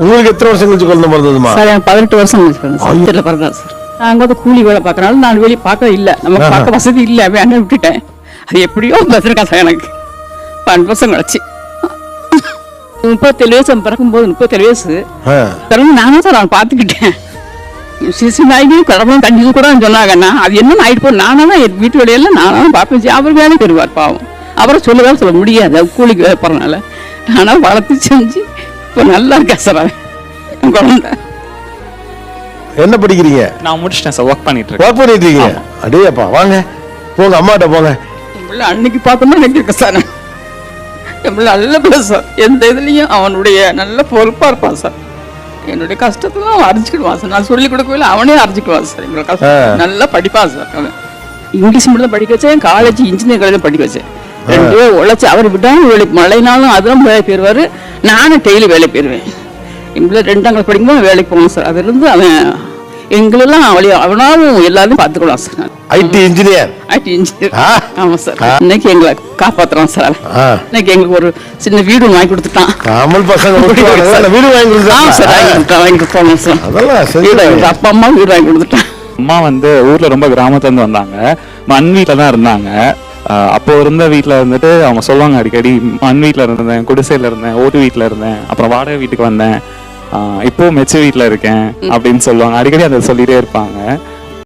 உங்களுக்கு எத்தனை வருஷம் கழிச்சு குழந்தை பிறந்ததுமா? சார் எனக்கு பதினெட்டு வருஷம் சத்தியில் பிறந்தார் சார். நாங்கள் வந்து கூலி வேலை பார்க்கறனால நான் வெளியே பார்க்க இல்லை. நமக்கு பார்க்க வசதி இல்லை வேண்டாம் விட்டுட்டேன். அது எப்படியோ வச்சிருக்கேன் சார் எனக்கு. பன்னெண்டு வருஷம் கிடச்சி முப்பத்தேழு வயசு பிறக்கும்போது முப்பத்தேழு வயசு. பிறகு நானும் சார் அவன் பார்த்துக்கிட்டேன். சிசு நாய்க்கு கடவுளும் கண்டிச்சு கூட சொன்னாங்கன்னா அது என்ன ஆயிட்டு போ நானும் தான் என் வீட்டு வேலையெல்லாம் நானும் பார்ப்பேன். அவர் வேலைக்கு வருவார் பாவம். அவரை சொல்லவே சொல்ல முடியாது கூலிக்கு வேலை போகிறனால ஆனால் வளர்த்து செஞ்சு இப்போ நல்லா இருக்கா சார் அவன். என் குழந்தை. என்ன படிக்கிறீங்க? நான் முடிச்சிட்டேன் சார் ஒர்க் பண்ணிட்டு இருக்கேன். ஒர்க் பண்ணிட்டு இருக்கீங்க? அடேப்பா வாங்க. போங்க அம்மாட்ட போங்க. என் பிள்ளை அன்னைக்கு பார்த்தோம்னா எனக்கு இருக்க சார். என் பிள்ளை நல்ல பிள்ளை சார். எந்த இதுலேயும் அவனுடைய நல்ல பொறுப்பாக இருப்பான் சார். என்னுடைய கஷ்டத்துல அவன் அறிஞ்சிக்கிடுவான் சார். நான் சொல்லிக் கொடுக்கவில்லை அவனே அறிஞ்சிக்குவான் சார். எங்களை ஆ. கஷ்டம் நல்லா படிப்பான் சார் அவன். இங்கிலீஷ் மட்டும் தான் படிக்க வச்சேன் காலேஜ் இன்ஜினியர் காலேஜ் படிக்க வச்சேன். ரெண்டு உழைச்சி அவர் விட்டாலும் வேலைக்கு மழைனாலும் அதெல்லாம் வேலை போயிடுவார் நானும் டெய்லி வேலை போயிடுவேன் பிள்ளை ரெண்டாம் கிளாஸ் படிக்கும்போது வேலைக்கு போகணும் சார். அதிலிருந்து அவன் எங்களெல்லாம் அவளை அவனாலும் எல்லாரையும் பார்த்துக்கலாம் sir IT engineer IT engineer. ஆமாம் சார். இன்னைக்கு எங்களை காப்பாத்துறான் சார். இன்னைக்கு எங்களுக்கு ஒரு சின்ன வீடு வாங்கி கொடுத்துட்டான். கமல் பசங்க வீடு வாங்கி ஆமாம் சார் வாங்கி கொடுத்தா கொடுத்தான் வாங்கி கொடுத்தாங்க சார் அப்பா அம்மா வீடு வாங்கி கொடுத்துட்டான். அம்மா வந்து ஊர்ல ரொம்ப கிராமத்துல இருந்து வந்தாங்க. மண் வீட்டில் தான் இருந்தாங்க. அப்போ இருந்த வீட்டில் இருந்துட்டு அவங்க சொல்லுவாங்க அடிக்கடி மண் வீட்டில் இருந்தேன் குடிசையில் இருந்தேன் ஓட்டு வீட்டில் இருந்தேன் அப்புறம் வாடகை வீட்டுக்கு வந்தேன். இப்போ மெச்ச வீட்டில் இருக்கேன் அப்படின்னு சொல்லுவாங்க. அடிக்கடி அதை சொல்லிட்டே இருப்பாங்க.